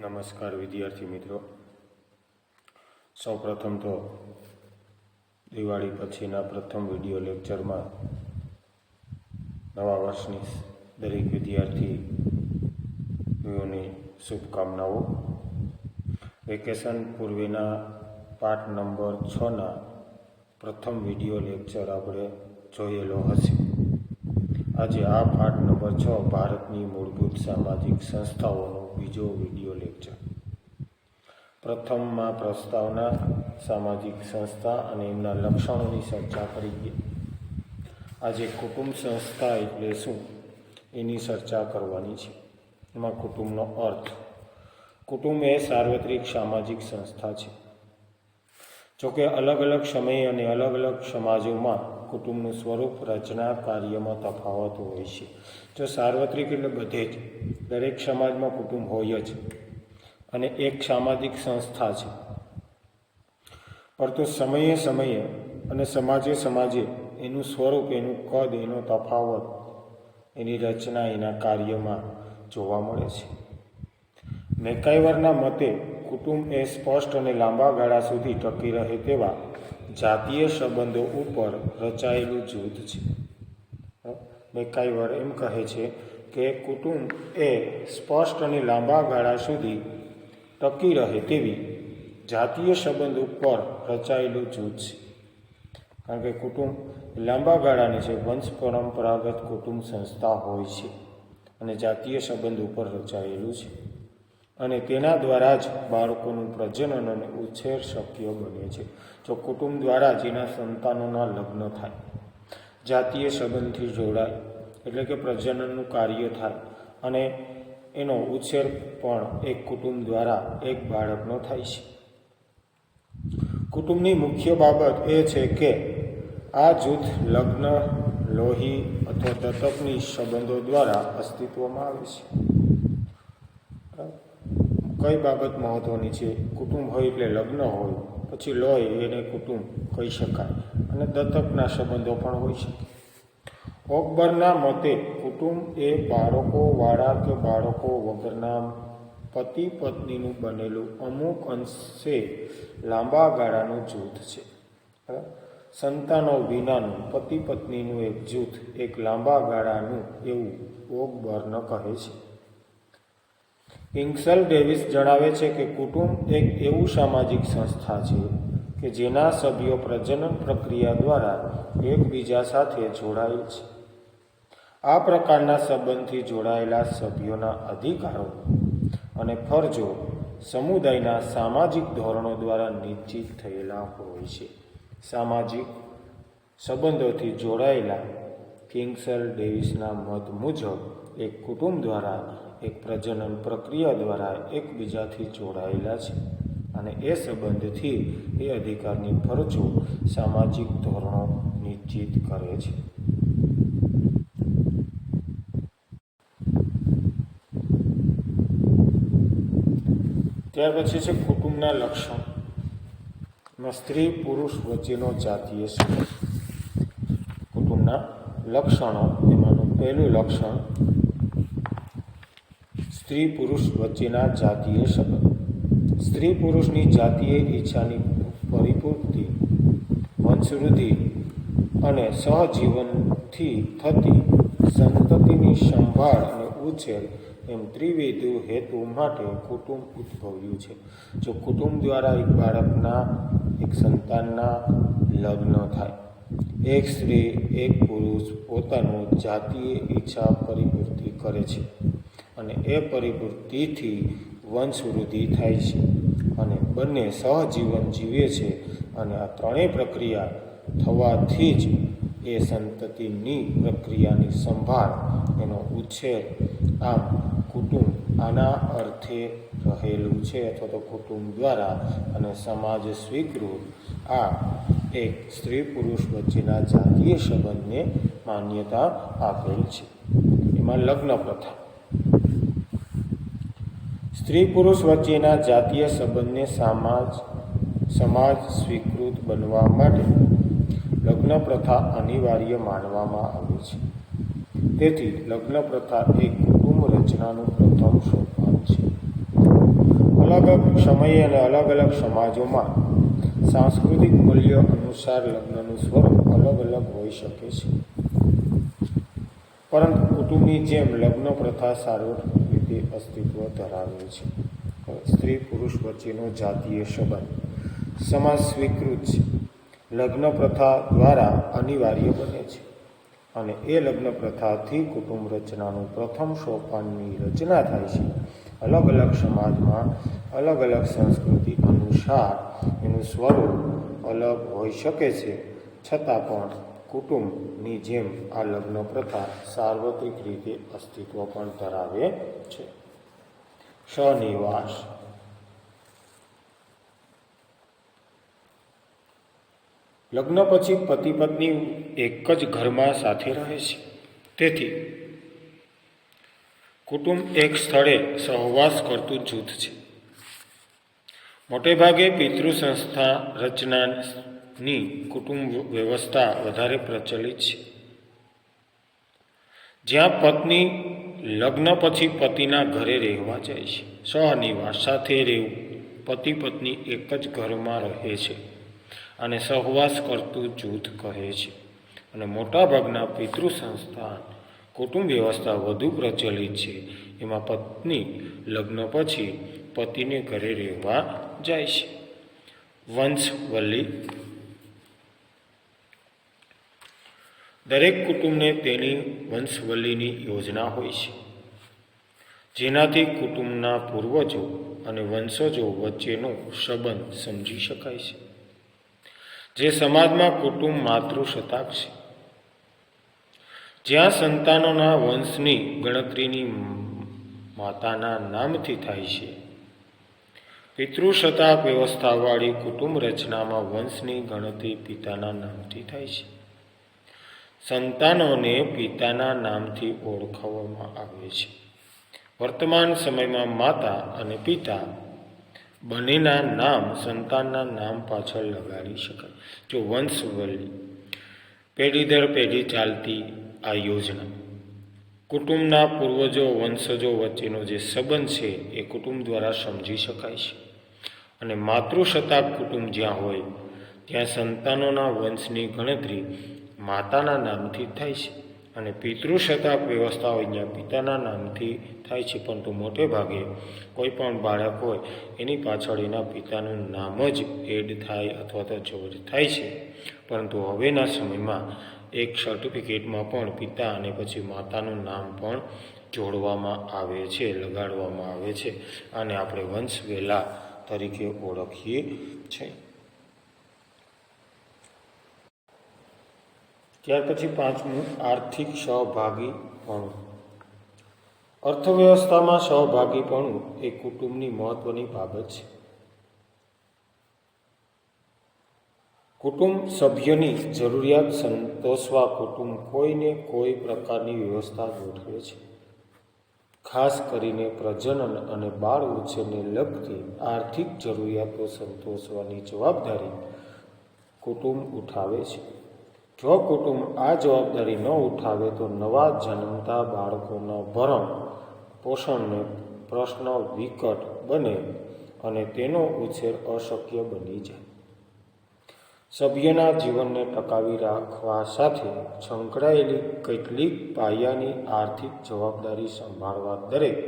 નમસ્કાર વિદ્યાર્થી મિત્રો. સૌપ્રથમ તો દિવાળી પછીના પ્રથમ વીડિયો લેક્ચરમાં નવા વર્ષની દરેક વિદ્યાર્થીઓની શુભકામનાઓ. વેકેશન પૂર્વેના પાઠ નંબર છના પ્રથમ વીડિયો લેક્ચર આપણે જોયેલો હશે. આજે આ પાઠ નંબર છ ભારતની મૂળભૂત સામાજિક સંસ્થાઓનો બીજો વીડિયો લેક્ચર. પ્રથમમાં પ્રસ્તાવના, સામાજિક સંસ્થા અને એમના લક્ષણોની ચર્ચા કરીએ આજે કુટુંબ સંસ્થા એટલે શું? એની ચર્ચા કરવાની છે. એમાં કુટુંબનો અર્થ. કુટુંબ એ સાર્વત્રિક સામાજિક સંસ્થા છે. જોકે અલગ અલગ સમયે અને અલગ અલગ સમાજોમાં કુટુંબનું સ્વરૂપ, રચના, કાર્યમાં તફાવત હોય છે. જો સાર્વત્રિક એટલે બધે જ, દરેક સમાજમાં કુટુંબ હોય જ અને એક સામાજિક સંસ્થા છે. પરંતુ સમયે સમયે અને સમાજે સમાજે એનું સ્વરૂપ, એનું કદ, એનો તફાવત, એની રચના, એના કાર્યમાં જોવા મળે છે. મેકાઈવરના મતે કુટુંબ એ સ્પષ્ટ અને લાંબા ગાળા સુધી ટકી રહે તેવા જાતીય સંબંધો ઉપર રચાયેલું જૂથ છે. મેકાઈવર એમ કહે છે કે કુટુંબ એ સ્પષ્ટ અને લાંબા ગાળા સુધી ટકી રહે તેવી જાતીય સંબંધ ઉપર રચાયેલું જૂથ છે. કારણ કે કુટુંબ લાંબા ગાળાની છે વંશ પરંપરાગત કુટુંબ સંસ્થા હોય છે અને જાતીય સંબંધ ઉપર રચાયેલું છે. અને તેના દ્વારા જ બાળકોનું પ્રજનન અને ઉછેર શક્ય બને છે. જો કુટુંબ દ્વારા જેના સંતાનોના લગ્ન થાય, જાતીય સંબંધથી જોડાય, એટલે કે પ્રજનનનું કાર્ય થાય અને એનો ઉછેર પણ એક કુટુંબ દ્વારા એક બાળકનો થાય છે. કુટુંબની મુખ્ય બાબત એ છે કે આ જૂથ લગ્ન, લોહી અથવા દત્તકની સંબંધો દ્વારા અસ્તિત્વમાં આવે છે. કઈ બાબત મહત્વની છે? કુટુંબ હોય એટલે લગ્ન હોય, પછી લોય એને કુટુંબ કહી શકાય અને દત્તકના સંબંધો પણ હોઈ શકે. ઓકબરના મતે કુટુંબ એ બાળકોવાળા કે બાળકો વગરના પતિ પત્નીનું બનેલું અમુક અંશે લાંબા ગાળાનું જૂથ છે. સંતાનો વિનાનું પતિ પત્નીનું એક જૂથ એક લાંબા ગાળાનું એવું ઓકબર્ન કહે છે. કિંગ્સલ ડેવિસ જણાવે છે કે કુટુંબ એક એવું સામાજિક સંસ્થા છે કે જેના સભ્યો પ્રજનન પ્રક્રિયા દ્વારા એકબીજા સાથે જોડાયેલ છે. આ પ્રકારના સંબંધથી જોડાયેલા સભ્યોના અધિકારો અને ફરજો સમુદાયના સામાજિક ધોરણો દ્વારા નિશ્ચિત થયેલા હોય છે. સામાજિક સંબંધોથી જોડાયેલા કિંગ્સલ ડેવિસના મત મુજબ, એક કુટુંબ દ્વારા એક પ્રજનન પ્રક્રિયા દ્વારા એકબીજાથી જોડાયેલા છે અને એ સંબંધથી એ અધિકારની ફરજો સામાજિક ધોરણો નિશ્ચિત કરે છે. ત્યાર પછી છે કુટુંબના લક્ષણ. સ્ત્રી પુરુષ વચ્ચેનો જાતીય સંબંધ. કુટુંબના લક્ષણો, એમાંનું પહેલું લક્ષણ સ્ત્રી પુરુષ વચ્ચેના જાતીય સંબંધ. સ્ત્રી પુરુષની જાતીય ઈચ્છાની પરિપૂર્તિ વંશવૃદ્ધિ અને સહજીવનથી થતી સંતતિની સંભાળ અને ઉછેર એમ ત્રિવેદ હેતુ માટે કુટુંબ ઉદ્ભવ્યું છે. જો કુટુંબ દ્વારા એક બાળકના, એક સંતાનના લગ્ન થાય, એક સ્ત્રી, એક પુરુષ પોતાનું જાતીય ઈચ્છા પરિપૂર્તિ કરે છે. અને એ પરિપૂર્તિથી વંશવૃદ્ધિ થાય છે. અને બંને સહજીવન જીવે છે અને આ ત્રણેય પ્રક્રિયા થવાથી જ એ સંતતિની પ્રક્રિયાની સંભાળ, એનો ઉછેર આમ કુટુંબ આના અર્થે રહેલું છે અથવા તો કુટુંબ દ્વારા અને સમાજ સ્વીકૃત આ એક સ્ત્રી પુરુષ વચ્ચેના જાતીય સંબંધને માન્યતા આપેલ છે. એમાં લગ્ન પ્રથા. સ્ત્રી પુરુષ વચ્ચેના જાતીય સંબંધને સમાજ સમાજ સ્વીકૃત બનવા માટે લગ્ન પ્રથા અનિવાર્ય માનવામાં આવે છે. તેથી લગ્ન પ્રથા એ કુટુંબ રચનાનું પ્રથમ સોપાન છે. અલગ અલગ સમયે અને અલગ અલગ સમાજોમાં સાંસ્કૃતિક મૂલ્યો અનુસાર લગ્નનું સ્વરૂપ અલગ અલગ હોઈ શકે છે. પરંતુ કુટુંબની જેમ લગ્ન પ્રથા સાર્વત્રિક રીતે અસ્તિત્વ ધરાવે છે. સ્ત્રી પુરુષ વચ્ચેનો જાતીય સંબંધ. સમાજ સ્વીકૃત છે. લગ્ન પ્રથા દ્વારા અનિવાર્ય બને છે. અને એ લગ્ન પ્રથાથી કુટુંબ રચનાનું પ્રથમ સોપાનની રચના થાય છે. અલગ અલગ સમાજમાં અલગ અલગ સંસ્કૃતિ અનુસાર એનું સ્વરૂપ અલગ હોઈ શકે છે. છતાં પણ કુટુંબની જેમ આ લગ્ન પ્રથા સાર્વત્રિક રીતે અસ્તિત્વ પણ ધરાવે છે. સનિવાસ. લગ્ન પછી પતિ પત્ની એક જ ઘરમાં સાથે રહે છે. તેથી કુટુંબ એક સ્થળે સહવાસ કરતું જૂથ છે. મોટેભાગે પિતૃ સંસ્થા રચનાની કુટુંબ વ્યવસ્થા વધારે પ્રચલિત છે. જ્યાં પત્ની લગ્ન પછી પતિના ઘરે રહેવા જાય છે. સહનિવાસ સાથે રહેવું. પતિ પત્ની એક જ ઘરમાં રહે છે અને સહવાસ કરતું જૂથ કહે છે. અને મોટાભાગના પિતૃ સંસ્થાન કુટુંબ વ્યવસ્થા વધુ પ્રચલિત છે. એમાં પત્ની લગ્ન પછી પતિને ઘરે રહેવા જાય છે. વંશવલ્લી દરેક કુટુંબને તેની વંશવલ્લીની યોજના હોય છે. જેનાથી કુટુંબના પૂર્વજો અને વંશજો વચ્ચેનો સંબંધ સમજી શકાય છે. જે સમાજમાં કુટુંબ માતૃસત્તાક છે. જ્યાં સંતાનોના વંશની ગણતરીની માતાના નામથી થાય છે પિતૃસત્તાક વ્યવસ્થાવાળી કુટુંબ રચનામાં વંશની ગણતરી પિતાના નામથી થાય છે. સંતાનોને પિતાના નામથી ઓળખવામાં આવે છે. વર્તમાન સમયમાં માતા અને પિતા બંનેના નામ સંતાનના નામ પાછળ લગાડી શકાય જો વંશવલ્લી પેઢી દર પેઢી ચાલતી આ યોજના, કુટુંબના પૂર્વજો વંશજો વચ્ચેનો જે સંબંધ છે એ કુટુંબ દ્વારા સમજી શકાય છે. અને માતૃસત્તાક કુટુંબ જ્યાં હોય, ત્યાં સંતાનોના વંશની ગણતરી માતાના નામથી થાય છે અને પિતૃશતાપ વ્યવસ્થા હોય ત્યાં પિતાના નામથી થાય છે, પરંતુ મોટે ભાગે કોઈ પણ બાળક હોય, એની પાછળ એના પિતાનું નામ જ એડ થાય અથવા તો જોડ થાય છે. પરંતુ હવેના સમયમાં એક સર્ટિફિકેટમાં પણ પિતા અને પછી માતાનું નામ પણ જોડવામાં આવે છે, લગાડવામાં આવે છે અને આપણે વંશવેલા તરીકે ઓળખીએ છીએ. ત્યાર પછી પાંચમું, આર્થિક સહભાગીપણું. અર્થવ્યવસ્થામાં સહભાગીપણું એ કુટુંબની મહત્વની બાબત છે. કુટુંબ સભ્યની જરૂરિયાત સંતોષવા કુટુંબ કોઈને કોઈ પ્રકારની વ્યવસ્થા ગોઠવે છે. ખાસ કરીને પ્રજનન અને બાળ ઉછેરને લગતી આર્થિક જરૂરિયાતો સંતોષવાની જવાબદારી કુટુંબ ઉઠાવે છે. જો કુટુંબ આ જવાબદારી ન ઉઠાવે તો નવા જન્મતા બાળકોના ભરણ પોષણને પ્રશ્ન વિકટ બને અને તેનો ઉછેર અશક્ય બની જાય. સભ્યના જીવનને ટકાવી રાખવા સાથે સંકળાયેલી કેટલીક પાયાની આર્થિક જવાબદારી સંભાળવા દરેક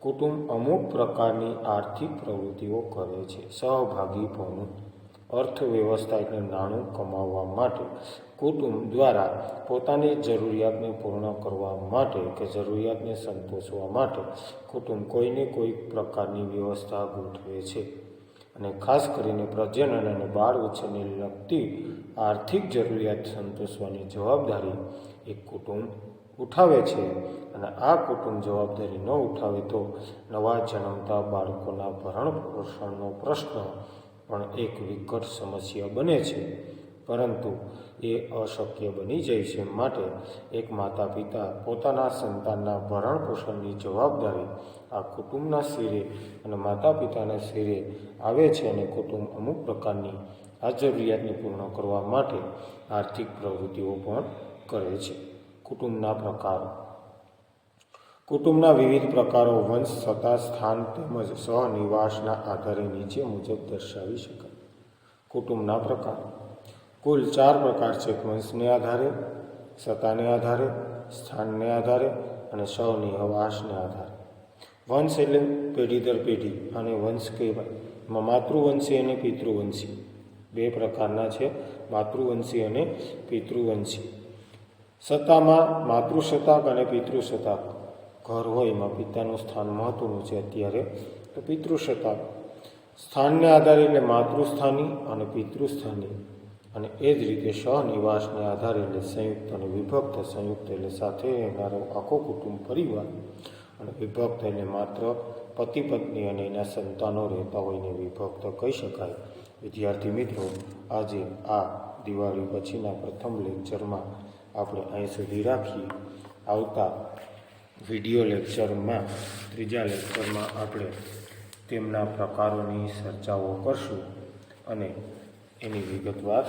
કુટુંબ અમુક પ્રકારની આર્થિક પ્રવૃત્તિઓ કરે છે. અર્થવ્યવસ્થા એટલે નાણું કમાવવા માટે કુટુંબ દ્વારા પોતાની જરૂરિયાતને પૂર્ણ કરવા માટે કે જરૂરિયાતને સંતોષવા માટે કુટુંબ કોઈને કોઈ પ્રકારની વ્યવસ્થા ગોઠવે છે. અને ખાસ કરીને પ્રજનન અને બાળ ઉછેરને લગતી આર્થિક જરૂરિયાત સંતોષવાની જવાબદારી એક કુટુંબ ઉઠાવે છે. અને આ કુટુંબ જવાબદારી ન ઉઠાવે તો નવા જન્મતા બાળકોના ભરણ પોષણનો પ્રશ્ન પણ એક વિકટ સમસ્યા બને છે. પરંતુ એ અશક્ય બની જાય છે માટે એક માતા પિતા પોતાના સંતાનના ભરણ પોષણની જવાબદારી આ કુટુંબના શિરે અને માતા પિતાના શિરે આવે છે અને કુટુંબ અમુક પ્રકારની આ જરૂરિયાતને પૂર્ણ કરવા માટે આર્થિક પ્રવૃત્તિઓ પણ કરે છે. કુટુંબના પ્રકારો કુટુંબના વિવિધ પ્રકારો વંશ, સત્તા, સ્થાન તેમજ સહનિવાસના આધારે નીચે મુજબ દર્શાવી શકાય. કુટુંબના પ્રકાર. કુલ ચાર પ્રકાર છે વંશને આધારે, સત્તાને આધારે, સ્થાનને આધારે અને સહનિવાસને આધારે. વંશ એટલે પેઢી દર પેઢી અને વંશ કહેવાય. માતૃવંશી અને પિતૃવંશી. બે પ્રકારના છે, માતૃવંશી અને પિતૃવંશી. સત્તામાં માતૃસત્તાક અને પિતૃસત્તાક ઘર હોય, એમાં પિતાનું સ્થાન મહત્વનું છે અત્યારે. તો પિતૃસત્તા, સ્થાનને આધારે એટલે માતૃસ્થાની અને પિતૃસ્થાની. અને એ જ રીતે સહનિવાસને આધારે એટલે સંયુક્ત અને વિભક્ત. સંયુક્ત એટલે સાથે એનારો આખો કુટુંબ, પરિવાર. અને વિભક્ત એટલે માત્ર પતિ, પત્ની અને એના સંતાનો રહેતા હોય એને વિભક્ત કહી શકાય. વિદ્યાર્થી મિત્રો, આજે આ દિવાળી પછીના પ્રથમ લેક્ચરમાં આપણે અહીં સુધી રાખીએ. આવતા વિડિયો લેક્ચરમાં, ત્રીજા લેક્ચરમાં આપણે તેમના પ્રકારોની ચર્ચાઓ કરશું અને એની વિગતવાર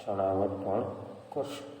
છણાવટ પણ કરશું.